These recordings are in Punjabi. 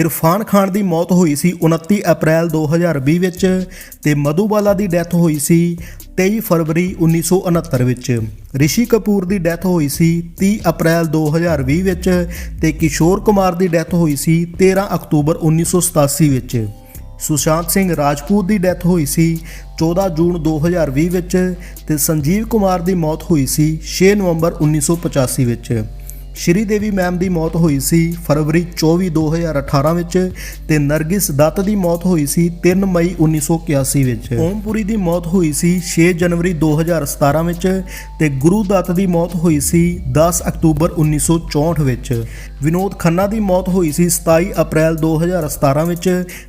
ਇਰਫਾਨ ਖਾਨ ਦੀ ਮੌਤ ਹੋਈ ਸੀ 29 ਅਪ੍ਰੈਲ 2020 ਵਿੱਚ ਤੇ ਮਧੂਬਾਲਾ ਦੀ ਡੈਥ ਹੋਈ ਸੀ 23 ਫਰਵਰੀ 1969 ਵਿੱਚ। ਰਿਸ਼ੀ ਕਪੂਰ ਦੀ ਡੈਥ ਹੋਈ ਸੀ 30 ਅਪ੍ਰੈਲ 2020 ਵਿੱਚ ਤੇ ਕਿਸ਼ੋਰ ਕੁਮਾਰ ਦੀ ਡੈਥ ਹੋਈ ਸੀ 13 ਅਕਤੂਬਰ 1987 ਵਿੱਚ। ਸੁਸ਼ਾਂਤ ਸਿੰਘ ਰਾਜਪੂਤ ਦੀ ਡੈਥ ਹੋਈ ਸੀ 14 ਜੂਨ 2020 ਵਿੱਚ ਤੇ ਸੰਜੀਵ ਕੁਮਾਰ ਦੀ ਮੌਤ ਹੋਈ ਸੀ 6 ਨਵੰਬਰ 1985 ਵਿੱਚ। ਸ਼੍ਰੀ ਦੇਵੀ ਮੈਮ ਦੀ ਮੌਤ ਹੋਈ ਸੀ ਫਰਵਰੀ 24 2018 ਵਿੱਚ ਤੇ ਨਰਗਿਸ ਦੱਤ ਦੀ ਮੌਤ ਹੋਈ ਸੀ 3 ਮਈ 1981 ਵਿੱਚ। ਓਮਪੁਰੀ ਦੀ ਮੌਤ ਹੋਈ ਸੀ 6 ਜਨਵਰੀ 2017 ਵਿੱਚ ਤੇ ਗੁਰੂ ਦੱਤ ਦੀ ਮੌਤ ਹੋਈ ਸੀ 10 ਅਕਤੂਬਰ 1964 ਵਿੱਚ। ਵਿਨੋਦ ਖੰਨਾ ਦੀ ਮੌਤ ਹੋਈ ਸੀ 27 ਅਪ੍ਰੈਲ 2017 ਵਿੱਚ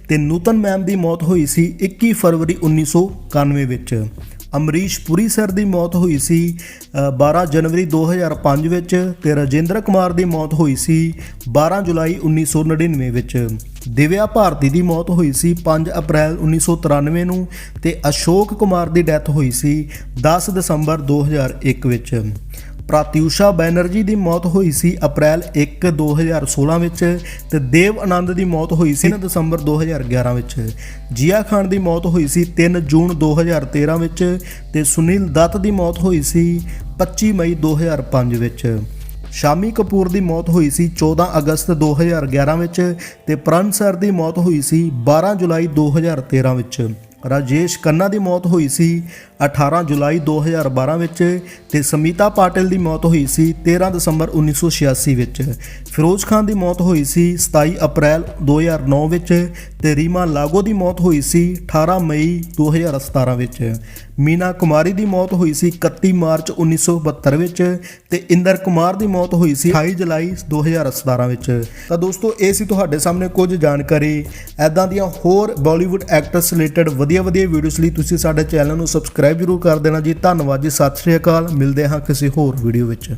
ਤੇ ਨੂਤਨ ਮੈਮ ਦੀ ਮੌਤ ਹੋਈ ਸੀ 21 ਫਰਵਰੀ 1991 ਵਿੱਚ। ਅਮਰੀਸ਼ ਪੁਰੀ ਸਰ ਦੀ ਮੌਤ ਹੋਈ ਸੀ ਅ, 12 ਜਨਵਰੀ 2005 ਵਿੱਚ ਤੇ ਰਾਜੇਂਦਰ ਕੁਮਾਰ ਦੀ ਮੌਤ ਹੋਈ ਸੀ 12 ਜੁਲਾਈ 1999 ਵਿੱਚ। ਦਿਵਿਆ ਭਾਰਤੀ ਦੀ ਮੌਤ ਹੋਈ ਸੀ 5 ਅਪ੍ਰੈਲ 1993 ਨੂੰ ਤੇ ਅਸ਼ੋਕ ਕੁਮਾਰ ਦੀ ਡੈਥ ਹੋਈ ਸੀ 10 ਦਸੰਬਰ 2001 ਵਿੱਚ। ਪ੍ਰਾਤਿਊਸ਼ਾ ਬੈਨਰਜੀ ਦੀ ਮੌਤ ਹੋਈ ਸੀ ਅਪ੍ਰੈਲ 1 2016 ਵਿੱਚ ਤੇ ਦੇਵ ਆਨੰਦ ਦੀ ਮੌਤ ਹੋਈ ਸੀ 3 ਦਸੰਬਰ 2011 ਵਿੱਚ। ਜੀਆ ਖਾਨ ਦੀ ਮੌਤ ਹੋਈ ਸੀ 3 ਜੂਨ 2013 ਵਿੱਚ ਤੇ ਸੁਨੀਲ ਦੱਤ ਦੀ ਮੌਤ ਹੋਈ ਸੀ 25 ਮਈ 2005 ਵਿੱਚ। ਸ਼ਾਮੀ ਕਪੂਰ ਦੀ ਮੌਤ ਹੋਈ ਸੀ 14 ਅਗਸਤ 2011 ਵਿੱਚ ਤੇ ਪ੍ਰਣ ਸਰ ਦੀ ਮੌਤ ਹੋਈ ਸੀ 12 ਜੁਲਾਈ 2013 ਵਿੱਚ। ਰਾਜੇਸ਼ ਖੰਨਾ ਦੀ ਮੌਤ ਹੋਈ ਸੀ 18 ਜੁਲਾਈ 2012 ਵਿੱਚ ਤੇ ਸਮੀਤਾ ਪਾਟਿਲ ਦੀ ਮੌਤ ਹੋਈ ਸੀ 13 ਦਸੰਬਰ 1986 ਵਿੱਚ। ਫਿਰੋਜ਼ ਖਾਨ ਦੀ ਮੌਤ ਹੋਈ ਸੀ 27 ਅਪ੍ਰੈਲ 2009 ਵਿੱਚ ਤੇ ਰੀਮਾ ਲਾਗੋ ਦੀ ਮੌਤ ਹੋਈ ਸੀ 18 ਮਈ 2017 ਵਿੱਚ। ਮੀਨਾ ਕੁਮਾਰੀ ਦੀ ਮੌਤ ਹੋਈ ਸੀ 31 ਮਾਰਚ 1972 ਵਿੱਚ ਤੇ ਇੰਦਰ ਕੁਮਾਰ ਦੀ ਮੌਤ ਹੋਈ ਸੀ 28 ਜੁਲਾਈ 2017 ਵਿੱਚ। ਤਾਂ ਦੋਸਤੋ, ਇਹ ਸੀ ਤੁਹਾਡੇ ਸਾਹਮਣੇ ਕੁਝ ਜਾਣਕਾਰੀ। ਐਦਾਂ ਦੀਆਂ ਹੋਰ ਬਾਲੀਵੁੱਡ ਐਕਟਰਸ ਰਿਲੇਟਡ ਵਧੀਆ ਵਧੀਆ ਵੀਡੀਓਜ਼ ਲਈ ਤੁਸੀਂ ਸਾਡੇ ਚੈਨਲ ਨੂੰ ਸਬਸਕ੍ਰਾਈਬ ਜ਼ਰੂਰ ਕਰ ਦੇਣਾ ਜੀ। ਧੰਨਵਾਦ ਜੀ। ਸਤਿ ਸ਼੍ਰੀ ਅਕਾਲ। ਮਿਲਦੇ ਹਾਂ ਕਿਸੇ ਹੋਰ ਵੀਡੀਓ ਵਿੱਚ।